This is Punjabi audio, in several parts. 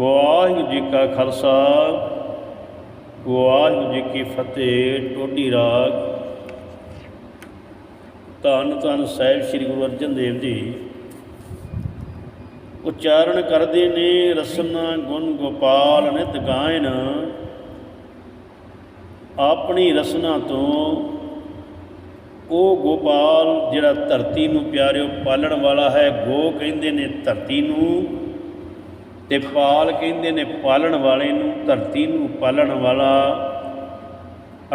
ਵਾਹਿਗੁਰੂ ਜੀ ਕਾ ਖਾਲਸਾ, ਵਾਹਿਗੁਰੂ ਜੀ ਕੀ ਫਤਿਹ, ਟੋਡੀ ਰਾਗ। ਧੰਨ ਧੰਨ ਸਾਹਿਬ ਸ੍ਰੀ ਗੁਰੂ ਅਰਜਨ ਦੇਵ ਜੀ। ਉਚਾਰਨ ਕਰਦੇ ਨੇ ਰਸਨਾ ਗੁਣ ਗੋਪਾਲ ਨਿਤ ਗਾਇਨ। ਆਪਣੀ ਰਸਨਾ ਤੋਂ ਉਹ ਗੋਪਾਲ ਜਿਹੜਾ ਧਰਤੀ ਨੂੰ ਪਿਆਰਿਓ ਪਾਲਣ ਵਾਲਾ ਹੈ ਗੋ ਕਹਿੰਦੇ ਨੇ ਧਰਤੀ ਨੂੰ। ਤੇ ਪਾਲ ਕਹਿੰਦੇ ਨੇ ਪਾਲਣ ਵਾਲੇ ਨੂੰ, ਧਰਤੀ ਨੂੰ ਪਾਲਣ ਵਾਲਾ।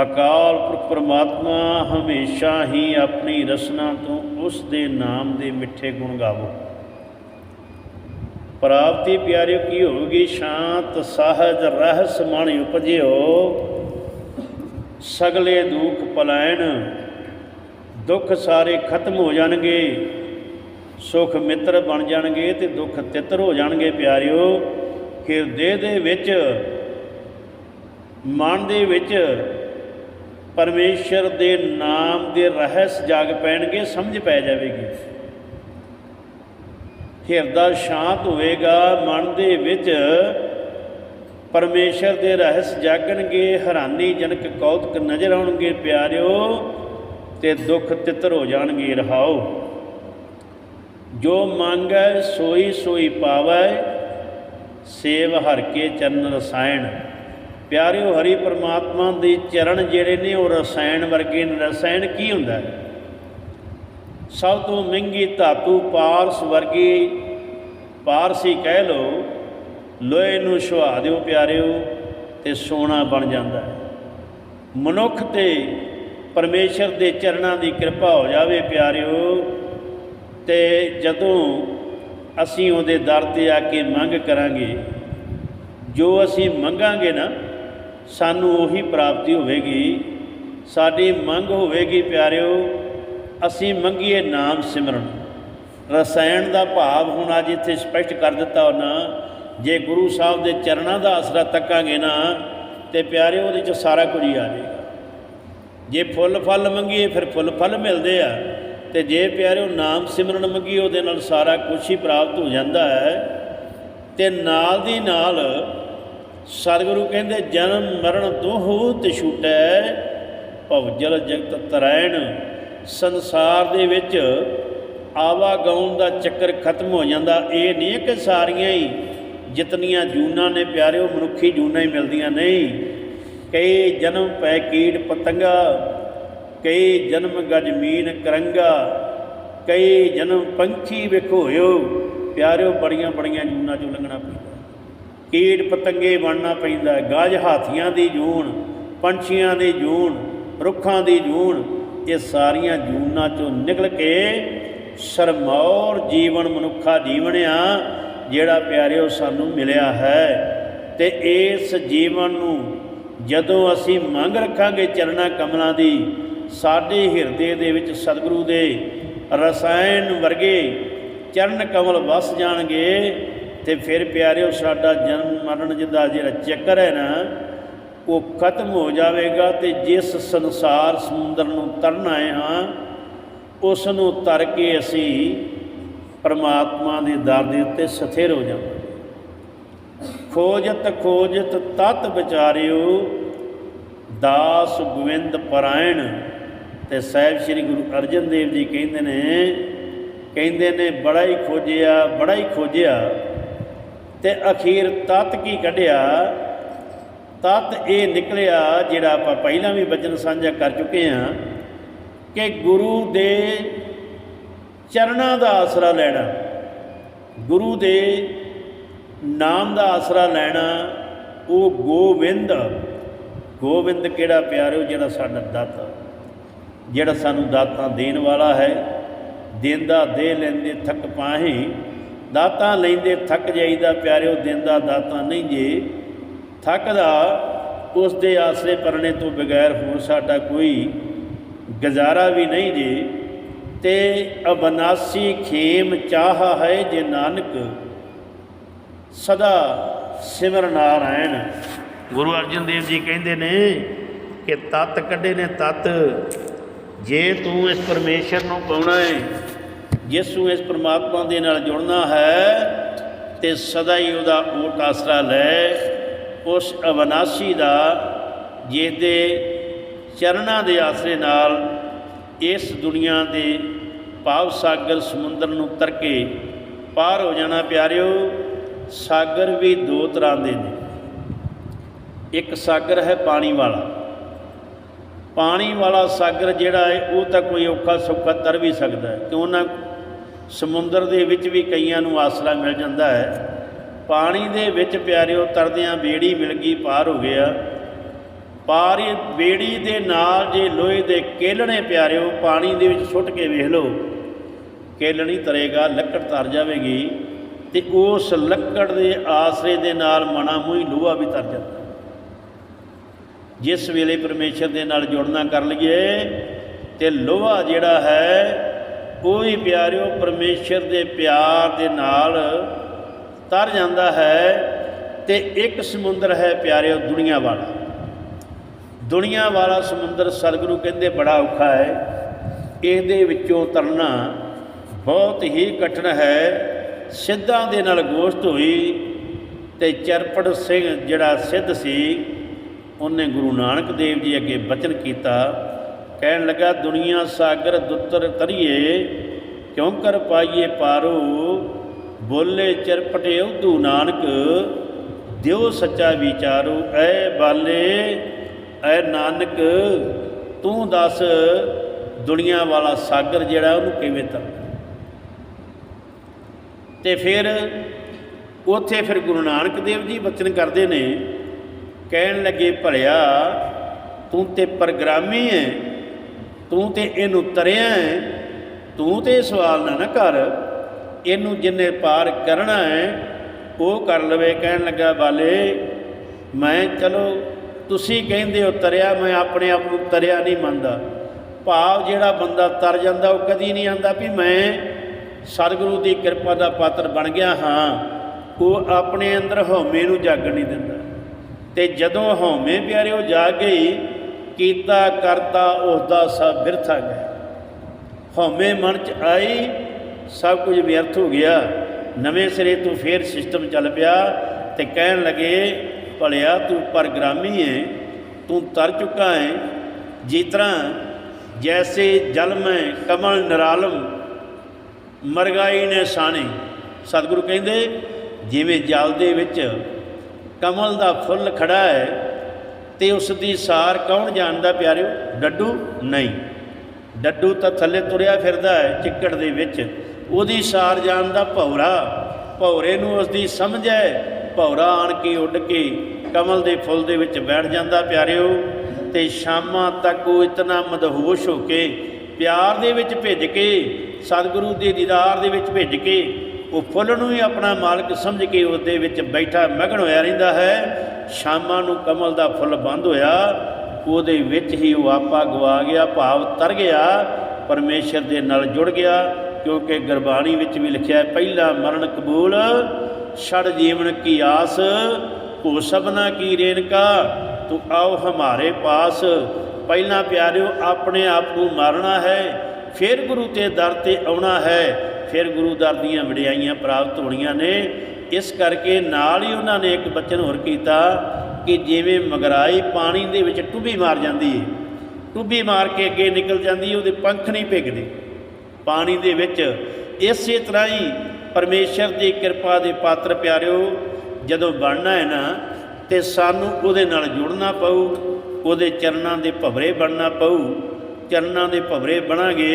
ਅਕਾਲ ਪੁਰਖ ਪਰਮਾਤਮਾ ਹਮੇਸ਼ਾ ਹੀ ਆਪਣੀ ਰਸਨਾ ਤੋਂ ਉਸ ਦੇ ਨਾਮ ਦੇ ਮਿੱਠੇ ਗੁਣ ਗਾਵੋ। ਪ੍ਰਾਪਤੀ ਪਿਆਰਿਓ, ਕੀ ਹੋਵੇਗੀ ਸ਼ਾਂਤ, ਸਹਜ, ਰਹਿਸ ਮਨ ਉਪਜਿਓ। ਸਗਲੇ ਦੁੱਖ ਪਲਾਇਣ, ਦੁੱਖ ਸਾਰੇ ਖਤਮ ਹੋ ਜਾਣਗੇ। ਸੁਖ ਮਿੱਤਰ ਬਣ ਜਾਣਗੇ ਤੇ ਦੁੱਖ ਤਿੱਤਰ ਹੋ ਜਾਣਗੇ ਪਿਆਰਿਓ। ਹਿਰਦੇ ਦੇ ਵਿੱਚ, ਮਨ ਦੇ ਵਿੱਚ ਪਰਮੇਸ਼ਰ ਦੇ ਨਾਮ ਦੇ ਰਹੱਸ ਜਾਗ ਪੈਣਗੇ, ਸਮਝ ਪੈ ਜਾਵੇਗੀ। ਹਿਰਦਾ ਸ਼ਾਂਤ ਹੋਵੇਗਾ, ਮਨ ਦੇ ਵਿੱਚ ਪਰਮੇਸ਼ਰ ਦੇ ਰਹੱਸ ਜਾਗਣਗੇ, ਹੈਰਾਨੀ ਜਨਕ ਕੌਤਕ ਨਜ਼ਰ ਆਉਣਗੇ ਪਿਆਰਿਓ, ਤੇ ਦੁੱਖ ਤਿੱਤਰ ਹੋ ਜਾਣਗੇ, ਰਹਾਓ। ਜੋ ਮੰਗੈ ਸੋਈ ਸੋਈ ਪਾਵੈ, ਸੇਵ ਹਰ ਕੇ ਚਰਨ ਰਸਾਇਣ। ਪਿਆਰਿਓ ਹਰੀ ਪਰਮਾਤਮਾ ਦੇ ਚਰਨ ਜਿਹੜੇ ਨੇ, ਉਹ ਰਸਾਇਣ ਵਰਗੇ ਰਸਾਇਣ ਕੀ ਹੁੰਦਾ? ਹੈ ਸਭ ਤੋਂ ਮਹਿੰਗੀ ਧਾਤੂ ਪਾਰਸ ਵਰਗੀ ਪਾਰਸੀ ਕਹਿ ਲੋ ਲੋਹੇ ਨੂੰ ਸੁਹਾ ਦਿਓ ਪਿਆਰਿਓ, ਤੇ ਸੋਨਾ ਬਣ ਜਾਂਦਾ ਹੈ। ਮਨੁੱਖ ਤੇ ਪਰਮੇਸ਼ਰ ਦੇ ਚਰਨਾਂ ਦੀ ਕਿਰਪਾ ਹੋ ਜਾਵੇ ਪਿਆਰਿਓ। ਤੇ ਜਦੋਂ ਅਸੀਂ ਉਹਦੇ ਦਰ ਤੇ ਆ ਕੇ ਮੰਗ ਕਰਾਂਗੇ, ਜੋ ਅਸੀਂ ਮੰਗਾਂਗੇ ਨਾ, ਸਾਨੂੰ ਉਹੀ ਪ੍ਰਾਪਤੀ ਹੋਵੇਗੀ। ਸਾਡੀ ਮੰਗ ਹੋਵੇਗੀ ਪਿਆਰਿਓ, ਅਸੀਂ ਮੰਗੀਏ ਨਾਮ ਸਿਮਰਨ। ਰਸਾਇਣ ਦਾ ਭਾਵ ਹੁਣ ਅੱਜ ਇੱਥੇ ਸਪਸ਼ਟ ਕਰ ਦਿੱਤਾ ਉਹਨਾਂ, ਜੇ ਗੁਰੂ ਸਾਹਿਬ ਦੇ ਚਰਨਾਂ ਦਾ ਆਸਰਾ ਤੱਕਾਂਗੇ ਨਾ, ਤੇ ਪਿਆਰਿਓ ਉਹਦੇ ਚ ਸਾਰਾ ਕੁਝ ਹੀ ਆ ਜਾਏਗਾ। ਜੇ ਫੁੱਲ ਫਲ ਮੰਗੀਏ, ਫਿਰ ਫੁੱਲ ਫਲ ਮਿਲਦੇ ਆ। ਤੇ ਜੇ ਪਿਆਰਿਓ ਨਾਮ ਸਿਮਰਨ ਮੰਗੀ, ਉਹਦੇ ਨਾਲ ਸਾਰਾ ਕੁਝ ਹੀ ਪ੍ਰਾਪਤ ਹੋ ਜਾਂਦਾ ਹੈ। ਤੇ ਨਾਲ ਦੀ ਨਾਲ ਸਤਿਗੁਰੂ ਕਹਿੰਦੇ, ਜਨਮ ਮਰਨ ਦੋਹੂ ਤੇ ਛੂਟੈ ਭਵਜਲ ਜਗਤ ਤਰੈਣ। ਸੰਸਾਰ ਦੇ ਵਿੱਚ ਆਵਾ ਗਾਉਣ ਦਾ ਚੱਕਰ ਖਤਮ ਹੋ ਜਾਂਦਾ। ਇਹ ਨਹੀਂ ਕਿ ਸਾਰੀਆਂ ਹੀ ਜਿਤਨੀਆਂ ਜੂਨਾਂ ਨੇ ਪਿਆਰਿਓ, ਮਨੁੱਖੀ ਜੂਨਾਂ ਹੀ ਮਿਲਦੀਆਂ ਨਹੀਂ। ਕਈ ਜਨਮ ਪੈ ਕੀੜ ਪਤੰਗਾ ਕਈ ਜਨਮ ਗਜਮੀਨ ਕਰੰਗਾ, ਕਈ ਜਨਮ ਪੰਛੀ ਵਿਖੋਇਓ ਪਿਆਰਿਓ, ਬੜੀਆਂ ਬੜੀਆਂ ਜੂਨਾਂ ਚੋਂ ਲੰਘਣਾ ਪੈਂਦਾ। ਕੀੜ ਪਤੰਗੇ ਬਣਨਾ ਪੈਂਦਾ, ਗਾਜ ਹਾਥੀਆਂ ਦੀ ਜੂਨ ਪੰਛੀਆਂ ਦੀ ਜੂਨ ਰੁੱਖਾਂ ਦੀ ਜੂਨ ਇਹ ਸਾਰੀਆਂ ਜੂਨਾਂ ਚੋਂ ਨਿਕਲ ਕੇ ਸਰਮੌਰ ਜੀਵਨ ਮਨੁੱਖਾ ਜੀਵਨ ਆ ਜਿਹੜਾ ਪਿਆਰਿਓ ਸਾਨੂੰ ਮਿਲਿਆ ਹੈ। ਤੇ ਇਸ ਜੀਵਨ ਨੂੰ ਜਦੋਂ ਅਸੀਂ ਮੰਗ ਰੱਖਾਂਗੇ ਚਰਨਾ ਕਮਲਾਂ ਦੀ ਸਾਡੇ ਹਿਰਦੇ ਦੇ ਵਿੱਚ ਸਤਿਗੁਰੂ ਦੇ ਰਸਾਇਣ ਵਰਗੇ ਚਰਨ ਕਮਲ ਵਸ ਜਾਣਗੇ ਤੇ ਫਿਰ ਪਿਆਰਿਓ, ਸਾਡਾ ਜਨਮ ਮਰਨ ਜਿਹਦਾ ਜਿਹੜਾ ਚੱਕਰ ਹੈ ਨਾ, ਉਹ ਖਤਮ ਹੋ ਜਾਵੇਗਾ ਤੇ ਜਿਸ ਸੰਸਾਰ ਸਮੁੰਦਰ ਨੂੰ ਤਰਨ ਆਏ ਹਾਂ ਉਸ ਨੂੰ ਤਰ ਕੇ ਅਸੀਂ ਪਰਮਾਤਮਾ ਦੇ ਦਰ ਦੇ ਉੱਤੇ ਸਥਿਰ ਹੋ ਜਾਵਾਂਗੇ। ਖੋਜਤ ਖੋਜਤ ਤਤ ਵਿਚਾਰਿਓ, ਦਾਸ ਗੋਵਿੰਦ ਪਰਾਇਣ ਤੇ ਸਾਹਿਬ ਸ੍ਰੀ ਗੁਰੂ ਅਰਜਨ ਦੇਵ ਜੀ ਕਹਿੰਦੇ ਨੇ ਕਹਿੰਦੇ ਨੇ, ਬੜਾ ਹੀ ਖੋਜਿਆ, ਬੜਾ ਹੀ ਖੋਜਿਆ, ਤੇ ਅਖੀਰ ਤਤ ਕੀ ਕੱਢਿਆ? ਤਤ ਇਹ ਨਿਕਲਿਆ ਜਿਹੜਾ ਆਪਾਂ ਪਹਿਲਾਂ ਵੀ ਬਚਨ ਸਾਂਝਾ ਕਰ ਚੁੱਕੇ ਹਾਂ ਕਿ ਗੁਰੂ ਦੇ ਚਰਨਾਂ ਦਾ ਆਸਰਾ ਲੈਣਾ, ਗੁਰੂ ਦੇ ਨਾਮ ਦਾ ਆਸਰਾ ਲੈਣਾ, ਉਹ ਗੋਵਿੰਦ ਗੋਵਿੰਦ ਕਿਹੜਾ ਪਿਆਰਿਓ ਜਿਹੜਾ ਸਾਡਾ ਦਾਤਾ? ਜਿਹੜਾ ਸਾਨੂੰ ਦਾਤਾਂ ਦੇਣ ਵਾਲਾ ਹੈ ਦਿੰਦਾ ਦੇ ਲੈਂਦੇ ਥੱਕ ਪਾਹੇ, ਦਾਤਾਂ ਲੈਂਦੇ ਥੱਕ ਜਾਈਦਾ ਪਿਆਰਿਓ ਦਿੰਦਾ ਦਾਤਾਂ ਨਹੀਂ ਜੇ। ਥੱਕਦਾ ਉਸ ਦੇ ਆਸਰੇ ਪਰਣੇ ਤੋਂ ਬਗੈਰ ਹੋਰ ਸਾਡਾ ਕੋਈ ਗੁਜ਼ਾਰਾ ਵੀ ਨਹੀਂ ਜੇ। ਤੇ ਅਬਨਾਸੀ ਖੇਮ ਚਾਹ ਹੈ ਜੇ ਨਾਨਕ, ਸਦਾ ਸਿਮਰ ਨਾਰਾਇਣ। ਗੁਰੂ ਅਰਜਨ ਦੇਵ ਜੀ ਕਹਿੰਦੇ ਨੇ ਕਿ ਤਤ ਕੱਢੇ ਨੇ ਤਤ ਜੇ ਤੂੰ ਇਸ ਪਰਮੇਸ਼ਰ ਨੂੰ ਪਾਉਣਾ ਹੈ ਜਿਸ ਨੂੰ ਇਸ ਪ੍ਰਮਾਤਮਾ ਦੇ ਨਾਲ ਜੁੜਨਾ ਹੈ, ਤੇ ਸਦਾ ਹੀ ਉਹਦਾ ਓਟ ਆਸਰਾ ਲੈ, ਉਸ ਅਵਨਾਸ਼ੀ ਦਾ ਜਿਸਦੇ ਚਰਨਾਂ ਦੇ ਆਸਰੇ ਨਾਲ ਇਸ ਦੁਨੀਆ ਦੇ ਪਾਵ ਸਾਗਰ ਸਮੁੰਦਰ ਨੂੰ ਤਰ ਕੇ ਪਾਰ ਹੋ ਜਾਣਾ ਪਿਆਰਿਓ, ਸਾਗਰ ਵੀ ਦੋ ਤਰ੍ਹਾਂ ਦੇ ਨੇ। ਇੱਕ ਸਾਗਰ ਹੈ ਪਾਣੀ ਵਾਲਾ ਪਾਣੀ ਵਾਲਾ ਸਾਗਰ ਜਿਹੜਾ ਹੈ, ਉਹ ਤਾਂ ਕੋਈ ਔਖਾ ਸੌਖਾ ਤਰ ਵੀ ਸਕਦਾ ਹੈ। ਕਿਉਂ ਨਾ ਸਮੁੰਦਰ ਦੇ ਵਿੱਚ ਵੀ ਕਈਆਂ ਨੂੰ ਆਸਰਾ ਮਿਲ ਜਾਂਦਾ ਹੈ। ਪਾਣੀ ਦੇ ਵਿੱਚ ਪਿਆਰਿਓ, ਤਰਦਿਆਂ ਬੇੜੀ ਮਿਲ ਗਈ, ਪਾਰ ਹੋ ਗਿਆ। ਪਾਰ ਬੇੜੀ ਦੇ ਨਾਲ ਜੇ ਲੋਹੇ ਦੇ ਕੇਲਣੇ ਪਿਆਰਿਓ, ਪਾਣੀ ਦੇ ਵਿੱਚ ਸੁੱਟ ਕੇ ਵੇਖ ਲਓ। ਕੇਲਣੀ ਤਰੇਗਾ, ਲੱਕੜ ਤਰ ਜਾਵੇਗੀ ਤੇ ਉਸ ਲੱਕੜ ਦੇ ਆਸਰੇ ਦੇ ਨਾਲ ਮਣਾ ਮੂੰਹ ਹੀ ਲੋਹਾ ਵੀ ਤਰ ਜਾਂਦਾ। ਜਿਸ ਵੇਲੇ ਪਰਮੇਸ਼ਰ ਦੇ ਨਾਲ ਜੁੜਨਾ ਕਰ ਲਈਏ ਤੇ ਲੋਹਾ ਜਿਹੜਾ ਹੈ, ਉਹ ਵੀ ਪਿਆਰਿਓ ਪਰਮੇਸ਼ਰ ਦੇ ਪਿਆਰ ਦੇ ਨਾਲ ਤਰ ਜਾਂਦਾ ਹੈ ਤੇ ਇੱਕ ਸਮੁੰਦਰ ਹੈ ਪਿਆਰਿਓ ਦੁਨੀਆ ਵਾਲਾ। ਦੁਨੀਆ ਵਾਲਾ ਸਮੁੰਦਰ ਸਤਿਗੁਰੂ ਕਹਿੰਦੇ ਬੜਾ ਔਖਾ ਹੈ। ਇਹਦੇ ਵਿੱਚੋਂ ਤਰਨਾ ਬਹੁਤ ਹੀ ਕਠਿਨ ਹੈ। ਸਿੱਧਾਂ ਦੇ ਨਾਲ ਗੋਸ਼ਟ ਹੋਈ ਤੇ ਚਰਪੜ ਸਿੰਘ ਜਿਹੜਾ ਸਿੱਧ ਸੀ ਉਹਨੇ ਗੁਰੂ ਨਾਨਕ ਦੇਵ ਜੀ ਅੱਗੇ ਬਚਨ ਕੀਤਾ, ਕਹਿਣ ਲੱਗਾ, ਦੁਨੀਆ ਸਾਗਰ ਦੁੱਤਰ ਤਰੀਏ, ਕਿਉਂ ਕਰ ਪਾਈਏ ਪਾਰੋ? ਬੋਲੇ ਚਰਪਟੇ ਉਦੂ ਨਾਨਕ, ਦਿਓ ਸੱਚਾ ਵਿਚਾਰੋ। ਐ ਬਾਲੇ, ਐ ਨਾਨਕ, ਤੂੰ ਦੱਸ, ਦੁਨੀਆ ਵਾਲਾ ਸਾਗਰ ਜਿਹੜਾ ਉਹਨੂੰ ਕਿਵੇਂ ਤਰਨਾ ਤੇ ਫਿਰ ਉੱਥੇ ਫਿਰ ਗੁਰੂ ਨਾਨਕ ਦੇਵ ਜੀ ਬਚਨ ਕਰਦੇ ਨੇ ਕਹਿਣ ਲੱਗੇ, ਭਲਿਆ, ਤੂੰ ਤੇ ਪ੍ਰਗਰਾਮੀ ਹੈ ਤੂੰ ਤੇ ਇਹਨੂੰ ਤਰਿਆ ਹੈ ਤੂੰ ਤੇ ਇਹ ਸਵਾਲ ਨਾ ਨਾ ਕਰ, ਇਹਨੂੰ ਜਿੰਨੇ ਪਾਰ ਕਰਨਾ ਹੈ ਉਹ ਕਰ ਲਵੇ। ਕਹਿਣ ਲੱਗਾ, ਬਾਲੇ, ਮੈਂ, ਚਲੋ, ਤੁਸੀਂ ਕਹਿੰਦੇ ਹੋ ਤਰਿਆ, ਮੈਂ ਆਪਣੇ ਆਪ ਨੂੰ ਤਰਿਆ ਨਹੀਂ ਮੰਨਦਾ। ਭਾਵ ਜਿਹੜਾ ਬੰਦਾ ਤਰ ਜਾਂਦਾ, ਉਹ ਕਦੀ ਨਹੀਂ ਆਂਦਾ ਵੀ ਮੈਂ ਸਤਿਗੁਰੂ ਦੀ ਕਿਰਪਾ ਦਾ ਪਾਤਰ ਬਣ ਗਿਆ ਹਾਂ, ਉਹ ਆਪਣੇ ਅੰਦਰ ਹਉਮੈ ਨੂੰ ਜਾਗਣ ਨਹੀਂ ਦਿੰਦਾ। ਤੇ ਜਦੋਂ ਹਉਮੈ ਪਿਆਰਿਓ ਜਾ ਗਈ, ਕੀਤਾ, ਕਰਤਾ ਉਸ ਦਾ ਸਭ ਬਿਰਥਾ ਗਿਆ। ਹਉਮੈ ਮਨ ਚ ਆਈ, ਸਭ ਕੁਝ ਵਿਅਰਥ ਹੋ ਗਿਆ। ਨਵੇਂ ਸਿਰੇ ਤੋਂ ਫੇਰ ਸਿਸਟਮ ਚੱਲ ਪਿਆ ਤੇ ਕਹਿਣ ਲੱਗੇ, ਭਲਿਆ ਤੂੰ ਪਰਗ੍ਰਾਮੀ ਹੈ ਤੂੰ ਤਰ ਚੁੱਕਾ ਹੈ ਜਿਸ ਤਰ੍ਹਾਂ ਜੈਸੇ ਜਲ ਮੈਂ ਕਮਲ ਨਿਰਾਲਮ, ਮਰਗਾਈ ਨੇ ਸਾਣੇ। ਸਤਿਗੁਰੂ ਕਹਿੰਦੇ, ਜਿਵੇਂ ਜਲ ਦੇ ਵਿੱਚ ਕਮਲ ਦਾ ਫੁੱਲ ਖੜਾ ਹੈ ਤੇ ਉਸ ਦੀ ਸਾਰ ਕੌਣ ਜਾਣਦਾ ਪਿਆਰਿਓ? ਡੱਡੂ ਨਹੀਂ। ਡੱਡੂ ਤਾਂ ਥੱਲੇ ਤੁਰਿਆ ਫਿਰਦਾ ਹੈ ਚਿੱਕੜ ਦੇ ਵਿੱਚ। ਉਹਦੀ ਸਾਰ ਜਾਣਦਾ ਭੌਰਾ। ਭੌਰੇ ਨੂੰ ਉਸ ਦੀ ਸਮਝ ਹੈ। ਭੌਰਾ ਆਣ ਕੇ ਉੱਡ ਕੇ ਕਮਲ ਦੇ ਫੁੱਲ ਦੇ ਵਿੱਚ ਬੈਠ ਜਾਂਦਾ ਪਿਆਰਿਓ। ਤੇ ਸ਼ਾਮਾਂ ਤੱਕ ਉਹ ਇਤਨਾ ਮਦਹੋਸ਼ ਹੋ ਕੇ ਪਿਆਰ ਦੇ ਵਿੱਚ ਭਿੱਜ ਕੇ, ਸਤਿਗੁਰੂ ਦੇ ਦੀਦਾਰ ਦੇ ਵਿੱਚ ਭਿੱਜ ਕੇ ਉਹ ਫੁੱਲ ਨੂੰ ਹੀ ਆਪਣਾ ਮਾਲਕ ਸਮਝ ਕੇ ਉਹਦੇ ਵਿੱਚ ਬੈਠਾ ਮਗਨ ਹੋਇਆ ਰਹਿੰਦਾ ਹੈ। ਸ਼ਾਮਾਂ ਨੂੰ ਕਮਲ ਦਾ ਫੁੱਲ ਬੰਦ ਹੋਇਆ। ਉਹਦੇ ਵਿੱਚ ਹੀ ਉਹ ਆਪਾ ਗਵਾ ਗਿਆ, ਭਾਵ ਤਰ ਗਿਆ। ਪਰਮੇਸ਼ਰ ਦੇ ਨਾਲ ਜੁੜ ਗਿਆ, ਕਿਉਂਕਿ ਗੁਰਬਾਣੀ ਵਿੱਚ ਵੀ ਲਿਖਿਆ ਹੈ, ਪਹਿਲਾ ਮਰਨ ਕਬੂਲ ਛੜ ਜੀਵਨ ਕੀ ਆਸ, ਹੋ ਸਭਨਾ ਕੀ ਰੇਨਕਾ ਤੂੰ ਆਓ ਹਮਾਰੇ ਪਾਸ। ਪਹਿਲਾਂ ਪਿਆਰਿਓ, ਆਪਣੇ ਆਪ ਨੂੰ ਮਾਰਨਾ ਹੈ, ਫਿਰ ਗੁਰੂ ਤੇ ਦਰ ਤੇ ਆਉਣਾ ਹੈ। ਫਿਰ ਗੁਰੂ ਦਰ ਦੀਆਂ ਵਡਿਆਈਆਂ ਪ੍ਰਾਪਤ ਹੋਣੀਆਂ ਨੇ। ਇਸ ਕਰਕੇ ਨਾਲ ਹੀ ਉਹਨਾਂ ਨੇ ਇੱਕ ਬਚਨ ਹੋਰ ਕੀਤਾ ਕਿ ਜਿਵੇਂ ਮਗਰਾਈ ਪਾਣੀ ਦੇ ਵਿੱਚ ਟੁੱਬੀ ਮਾਰ ਜਾਂਦੀ ਹੈ ਟੁੱਬੀ ਮਾਰ ਕੇ ਅੱਗੇ ਨਿਕਲ ਜਾਂਦੀ ਹੈ ਉਹਦੇ ਪੰਖ ਨਹੀਂ ਭਿੱਗਦੇ। ਪਾਣੀ ਦੇ ਵਿੱਚ ਇਸੇ ਤਰ੍ਹਾਂ ਹੀ ਪਰਮੇਸ਼ਰ ਦੀ ਕਿਰਪਾ ਦੇ ਪਾਤਰ ਪਿਆਰਿਓ, ਜਦੋਂ ਬਣਨਾ ਹੈ ਨਾ, ਤੇ ਸਾਨੂੰ ਉਹਦੇ ਨਾਲ ਜੁੜਨਾ ਪਊ, ਉਹਦੇ ਚਰਨਾਂ ਦੇ ਭਵਰੇ ਬਣਨਾ ਪਊ। ਚਰਨਾਂ ਦੇ ਭਵਰੇ ਬਣਾਂਗੇ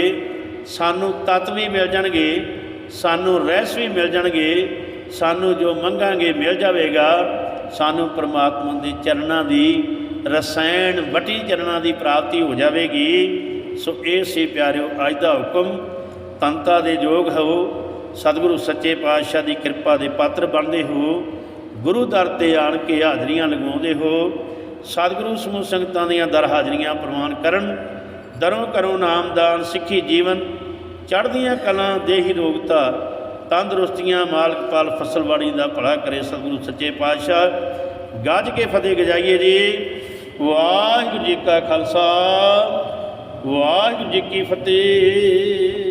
ਸਾਨੂੰ ਤਤ ਵੀ ਮਿਲ ਜਾਣਗੇ, ਸਾਨੂੰ ਰਹਿਸ ਵੀ ਮਿਲ ਜਾਣਗੇ, ਸਾਨੂੰ ਜੋ ਮੰਗਾਂਗੇ ਮਿਲ ਜਾਵੇਗਾ। ਸਾਨੂੰ ਪ੍ਰਮਾਤਮਾ ਦੇ ਚਰਨਾਂ ਦੀ, ਰਸਾਇਣ ਵਟੀ ਚਰਨਾਂ ਦੀ ਪ੍ਰਾਪਤੀ ਹੋ ਜਾਵੇਗੀ। ਸੋ ਇਹ ਸੀ ਪਿਆਰਿਓ ਅੱਜ ਦਾ ਹੁਕਮ। ਤੰਤਾ ਦੇ ਯੋਗ ਹੋ ਸਤਿਗੁਰੂ ਸੱਚੇ ਪਾਤਸ਼ਾਹ ਦੀ ਕਿਰਪਾ ਦੇ ਪਾਤਰ ਬਣਦੇ ਹੋ। ਗੁਰੂ ਦਰ ਤੇ ਆਣ ਕੇ ਹਾਜ਼ਰੀਆਂ ਲਗਾਉਂਦੇ ਹੋ। ਸਤਿਗੁਰੂ ਸਮੂਹ ਸੰਗਤਾਂ ਦੀਆਂ ਦਰ ਹਾਜ਼ਰੀਆਂ ਪ੍ਰਵਾਨ ਕਰਨ। ਦਰੋਂ ਕਰੋ ਨਾਮਦਾਨ ਸਿੱਖੀ ਜੀਵਨ, ਚੜ੍ਹਦੀਆਂ ਕਲਾਂ ਦੇਹੀ ਰੋਗਤਾ, ਤੰਦਰੁਸਤੀਆਂ ਮਾਲਕ ਪਾਲ ਫਸਲਵਾੜੀ ਦਾ ਭਲਾ ਕਰੇ ਸਤਿਗੁਰੂ ਸੱਚੇ ਪਾਤਸ਼ਾਹ। ਗੱਜ ਕੇ ਫਤਿਹ ਗਜਾਈਏ ਜੀ। ਵਾਹਿਗੁਰੂ ਜੀ ਕਾ ਖਾਲਸਾ, ਵਾਹਿਗੁਰੂ ਜੀ ਕੀ ਫਤਿਹ।